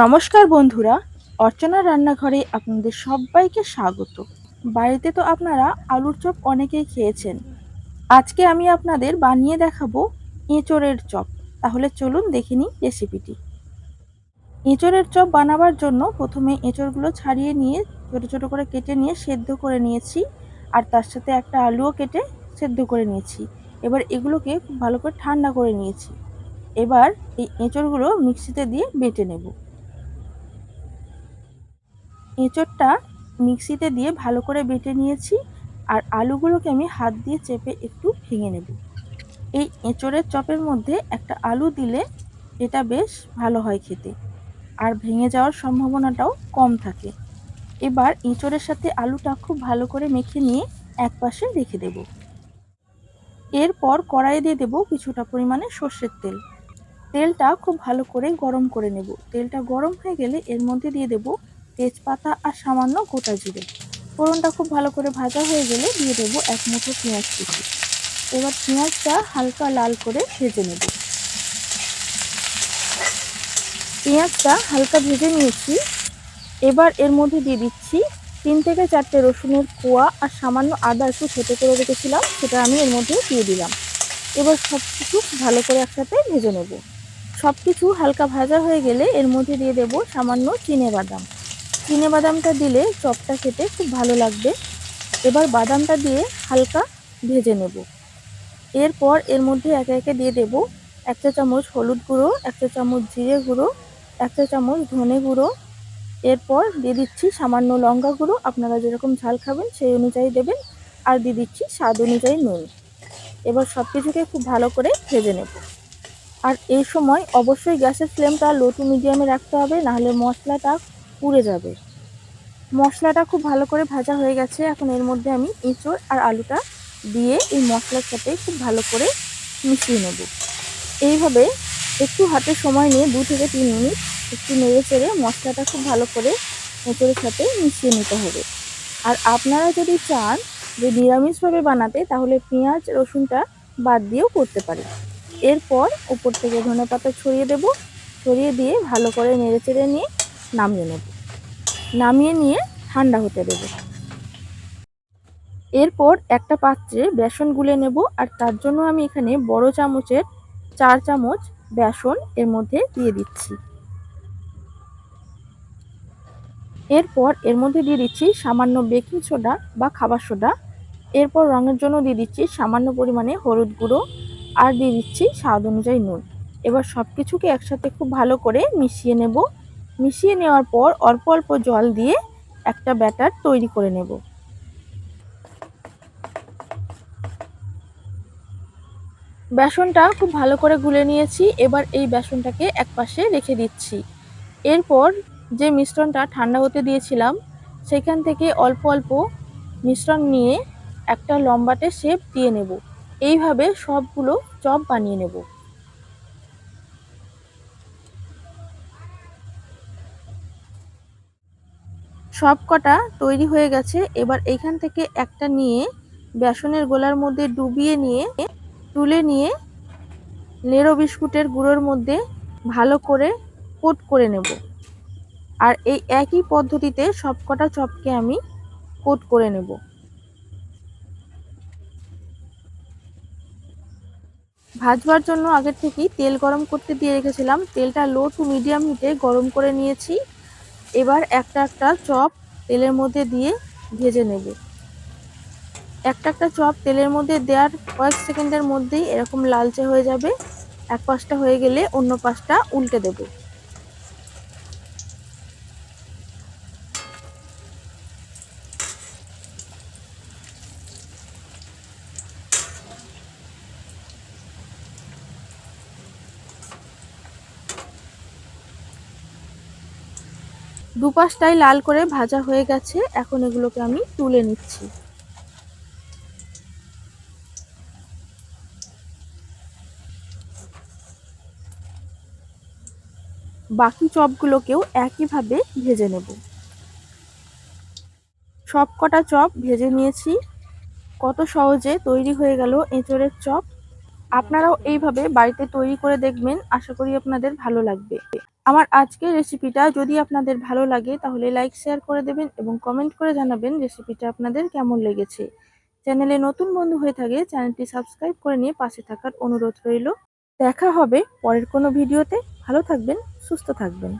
নমস্কার বন্ধুরা, অর্চনা রান্নাঘরে আপনাদের সবাইকে স্বাগত। বাড়িতে তো আপনারা আলুর চপ অনেকেই খেয়েছেন। আজকে আমি আপনাদের বানিয়ে দেখাবো এঁচড়ের চপ। তাহলে চলুন দেখে নিই রেসিপিটি। এঁচড়ের চপ বানাবার জন্য প্রথমে এঁচড়গুলো ছাড়িয়ে নিয়ে, ছোটো ছোটো করে কেটে নিয়ে সেদ্ধ করে নিয়েছি। আর তার সাথে একটা আলুও কেটে সেদ্ধ করে নিয়েছি। এবার এগুলোকে খুব ভালো করে ঠান্ডা করে নিয়েছি। এবার এই এঁচড়গুলো মিক্সিতে দিয়ে বেটে নেব। এঁচড়টা মিক্সিতে দিয়ে ভালো করে বেটে নিয়েছি আর আলুগুলোকে আমি হাত দিয়ে চেপে একটু ভেঙে নেব। এই এঁচড়ের চপের মধ্যে একটা আলু দিলে এটা বেশ ভালো হয় খেতে আর ভেঙে যাওয়ার সম্ভাবনাটাও কম থাকে। এবার এঁচড়ের সাথে আলুটা খুব ভালো করে মেখে নিয়ে এক পাশে রেখে দেব। এরপর কড়াইয়ে দিয়ে দেবো কিছুটা পরিমাণে সর্ষের তেল। তেলটা খুব ভালো করে গরম করে নেব। তেলটা গরম হয়ে গেলে এর মধ্যে দিয়ে দেব তেজপাতা আর সামান্য গোটা জিরে। ফোড়নটা খুব ভালো করে ভাজা হয়ে গেলে দিয়ে দেবো এক মুঠো পেঁয়াজ কুচি। এবার পেঁয়াজটা হালকা লাল করে ভেজে নেব। পেঁয়াজটা হালকা ভেজে নিয়েছি। এবার এর মধ্যে দিয়ে দিচ্ছি তিন থেকে চারটে রসুনের কোয়া আর সামান্য আদা একটু ছোটো করে রেখেছিলাম, সেটা আমি এর মধ্যে দিয়ে দিলাম। এবার সব কিছু ভালো করে একসাথে ভেজে নেব। সব কিছু হালকা ভাজা হয়ে গেলে এর মধ্যে দিয়ে দেব সামান্য চিনে বাদাম। চিনে বাদামটা দিলে চপটা খেতে খুব ভালো লাগবে। এবার বাদামটা দিয়ে হালকা ভেজে নেব। এরপর এর মধ্যে একে একে দিয়ে দেব এক চা চামচ হলুদ গুঁড়ো, এক চা চামচ জিরে গুঁড়ো, এক চা চামচ ধনে গুঁড়ো। এরপর দিয়ে দিচ্ছি সামান্য লঙ্কা গুঁড়ো। আপনারা যেরকম ঝাল খাবেন সেই অনুযায়ী দেবেন। আর দিয়ে দিচ্ছি স্বাদ অনুযায়ী নুন। এবার সব কিছুকে খুব ভালো করে ভেজে নেব। আর এই সময় অবশ্যই গ্যাসের ফ্লেমটা লো টু মিডিয়ামে রাখতে হবে, নাহলে মশলাটা পুড়ে যাবে। মশলাটা খুব ভালো করে ভাজা হয়ে গেছে। এখন এর মধ্যে আমি এঁচড় আর আলুটা দিয়ে এই মশলার সাথে খুব ভালো করে মিশিয়ে নেব। এইভাবে একটু হাতে সময় নিয়ে দু থেকে তিন মিনিট একটু নেড়ে চেড়ে মশলাটা খুব ভালো করে এঁচড়ের সাথে মিশিয়ে নিতে হবে। আর আপনারা যদি চান যে নিরামিষভাবে বানাতে, তাহলে পেঁয়াজ, রসুনটা বাদ দিয়েও করতে পারেন। এরপর উপর থেকে ধনে পাতা ছড়িয়ে দেব। ছড়িয়ে দিয়ে ভালো করে নেড়ে চেড়ে নিয়ে নামিয়ে নেব। নামিয়ে নিয়ে ঠান্ডা হতে দেব। এরপর একটা পাত্রে বেসন গুলে নেব আর তার জন্য আমি এখানে বড় চামচের চার চামচ বেসন এর মধ্যে দিয়ে দিচ্ছি। এরপর এর মধ্যে দিয়ে দিচ্ছি সামান্য বেকিং সোডা বা খাবার সোডা। এরপর রঙের জন্য দিয়ে দিচ্ছি সামান্য পরিমাণে হলুদ গুঁড়ো আর দিয়ে দিচ্ছি স্বাদ অনুযায়ী নুন। এবার সব কিছুকে একসাথে খুব ভালো করে মিশিয়ে নেব। মিশিয়ে নেওয়ার পর অল্প অল্প জল দিয়ে একটা ব্যাটার তৈরি করে নেব। বেসনটা খুব ভালো করে গুলে নিয়েছি। এবার এই বেসনটাকে এক পাশে রেখে দিচ্ছি। এরপর যে মিশ্রণটা ঠান্ডা হতে দিয়েছিলাম, সেখান থেকে অল্প অল্প মিশ্রণ নিয়ে একটা লম্বাটে শেপ দিয়ে নেব। এইভাবে সবগুলো চপ বানিয়ে নেব। সব কটা তৈরি হয়ে গেছে। এবার এইখান থেকে একটা নিয়ে বেসনের গোলার মধ্যে ডুবিয়ে নিয়ে, তুলে নিয়ে নেড়ো বিস্কুটের গুঁড়োর মধ্যে ভালো করে কোট করে নেব। আর এই একই পদ্ধতিতে সবকটা চপকে আমি কোট করে নেব। ভাজবার জন্য আগের থেকেই তেল গরম করতে দিয়ে রেখেছিলাম। তেলটা লো টু মিডিয়াম হিটে গরম করে নিয়েছি। এবার একটা একটা চপ তেলের মধ্যে দিয়ে ভেজে নেবে। একটা একটা চপ তেলের মধ্যে দেওয়ার কয়েক সেকেন্ডের মধ্যেই এরকম লালচে হয়ে যাবে। এক পাশটা হয়ে গেলে অন্য পাশটা উল্টে দেবো। দুপাশটাই লাল করে ভাজা হয়ে গেছে। এখন এগুলোকে আমি তুলে নিচ্ছি। বাকি চপগুলোকেও একইভাবে ভেজে নেব। সব কটা চপ ভেজে নিয়েছি। কত সহজে তৈরি হয়ে গেল এঁচড়ের চপ। আপনারাও এইভাবে বাড়িতে তৈরি করে দেখবেন। আশা করি আপনাদের ভালো লাগবে। আমার আজকের রেসিপিটা যদি আপনাদের ভালো লাগে, তাহলে লাইক শেয়ার করে দেবেন এবং কমেন্ট করে জানাবেন রেসিপিটা আপনাদের কেমন লেগেছে। চ্যানেলে নতুন বন্ধু হয়ে থাকে, চ্যানেলটি সাবস্ক্রাইব করে নিয়ে পাশে থাকার অনুরোধ রইল। দেখা হবে পরের কোনো ভিডিওতে ভালো থাকবেন, সুস্থ থাকবেন।